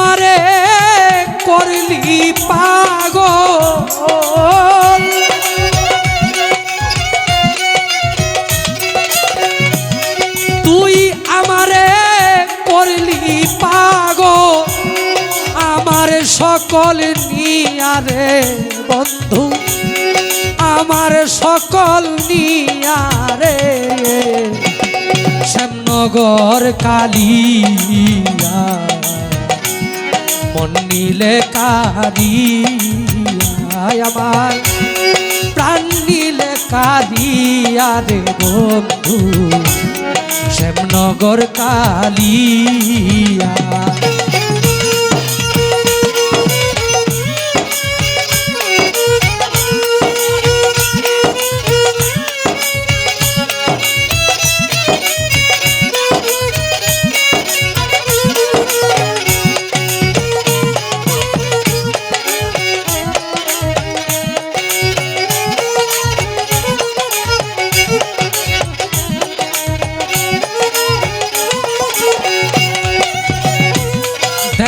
আমারে করলি পাগ তুই আমারে করলি পাগ আমার সকল নিয়ারে বন্ধু। আমার সকল নিয়ারে। শ্যামনগর কালিয়া। মন নিলে কারি আমার প্রাণ নিলে কারি রে বন্ধু শ্যামনগর কালিয়া।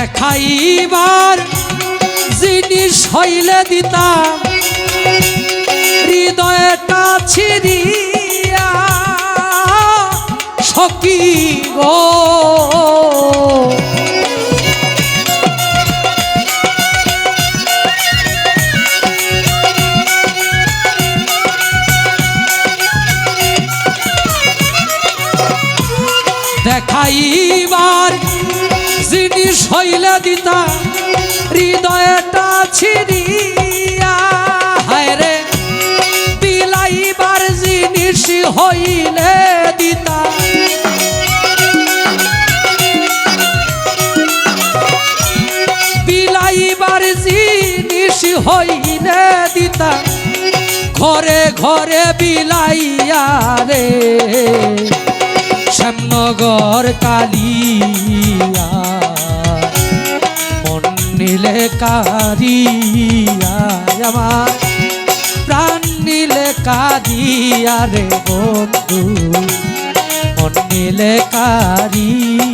দেখাইবার জিনিস হইলে দিতাম হৃদয়টা ছিড়িয়া সকি গো। হইলে হৃদয়টা ছিড়িয়া হায় রে বিলাইবার জিনিস হইলে দিতা। বিলাইবার জিনিস হইলে দিতা, ঘরে ঘরে বিলাইয়া রে। শ্যামনগর কালিয়া কারিয়া আমার প্রাণ নিলে কারিয়া রে বন্ধু। মন নিলে কারিয়া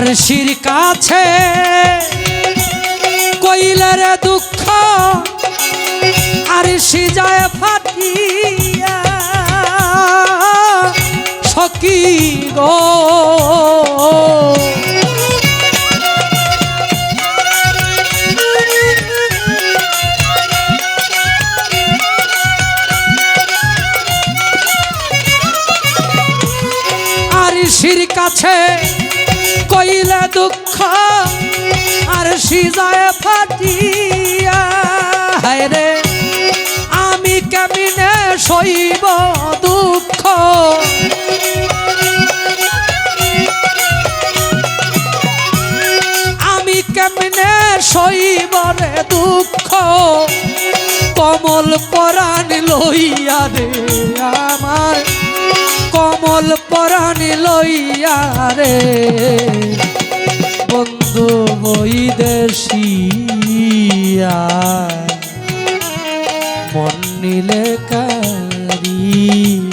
আর শির কাছে। কইলের দুঃখ আর সি যায় ফাটিয়া। সকি গো। আর সিজায় ফাটিয়া, হায় আমি কেমিনে সইব দুঃখ? আমি কেমনে সইব রে দুঃখ? কমল পরাণ লইয়া রে আমার, কমল পরাণ লইয়া রে। বন্ধু বৈদেশিয়া মন নিলে কারিয়া।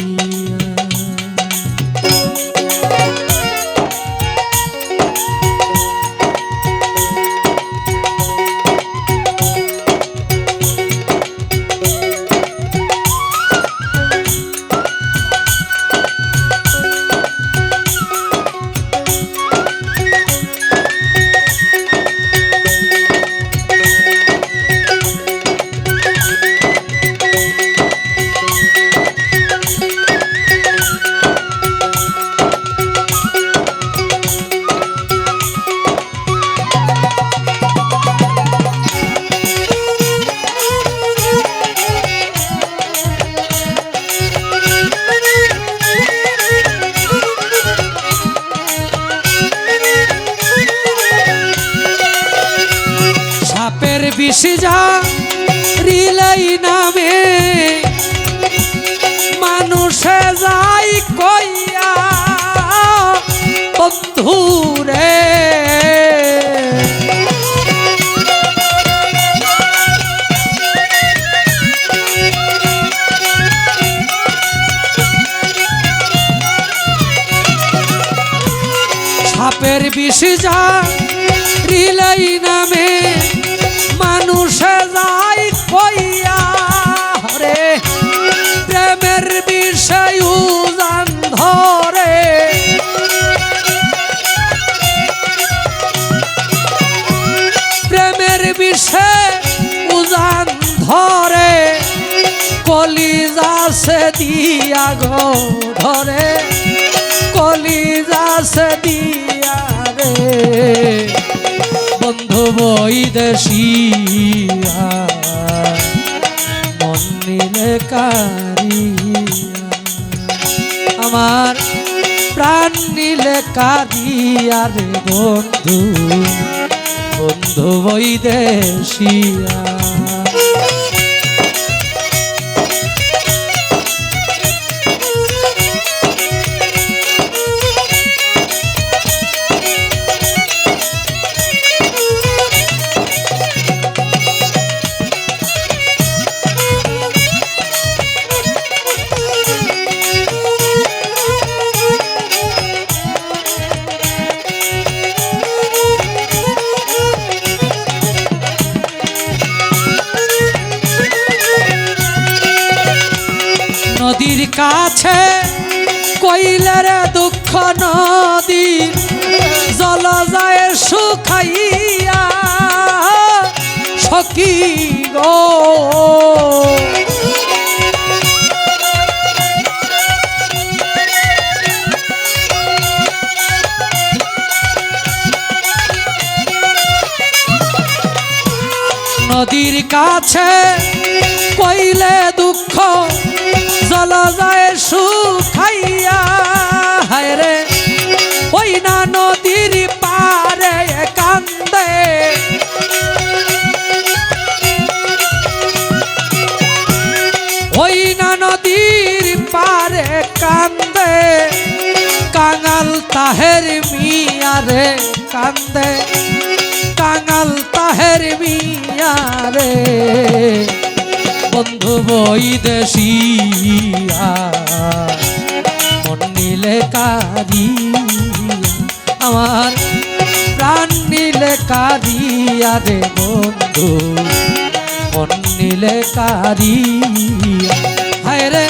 যা রিলাই নামে মানুষে যাই কইয়া বন্ধুরে সাপের বিষ যা রিলাই নামে কলিজা সে দিয়া গো ধরে, কলিজা সে দিয়া রে। বন্ধু বৈদেশিয়া মন নিলে কারিয়া আমার প্রাণ নিলে কারিয়া রে বন্ধু বন্ধু বৈদেশিয়া নদীর কইলের দুঃখ নদী জল যায় শুখাইয়া সখী গো। নদীর কাছে কইলে দুঃখ জল যায় শুখাইয়া হায় রে। ওই না নদীর পারে কান্দে। ওই না নদীর পারে কান্দে। কাঙাল তাহের মিয়া রে কান্দে। কাঙাল তাহের মিয়া রে। বন্ধু বৈদেশিয়া। মন নিলে কারিয়া আমার প্রাণ নিলে কারিয়া রে বন্ধু মন নিলে কারিয়া হায় রে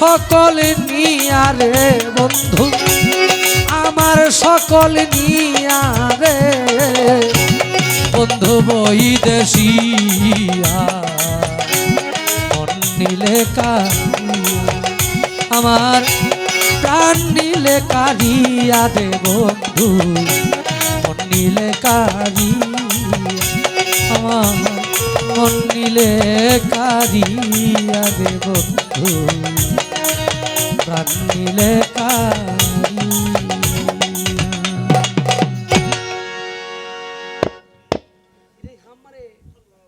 সকল নিয়ারে বন্ধু, আমার সকল নিয়ারে বন্ধু বৈদেশিয়া মন নিলে আমার প্রাণ নিলে কারিয়া দে বন্ধু, মন নিলে কারিয়া আমার নিলে কারিয়া দে বন্ধু। নিলে কারিয়া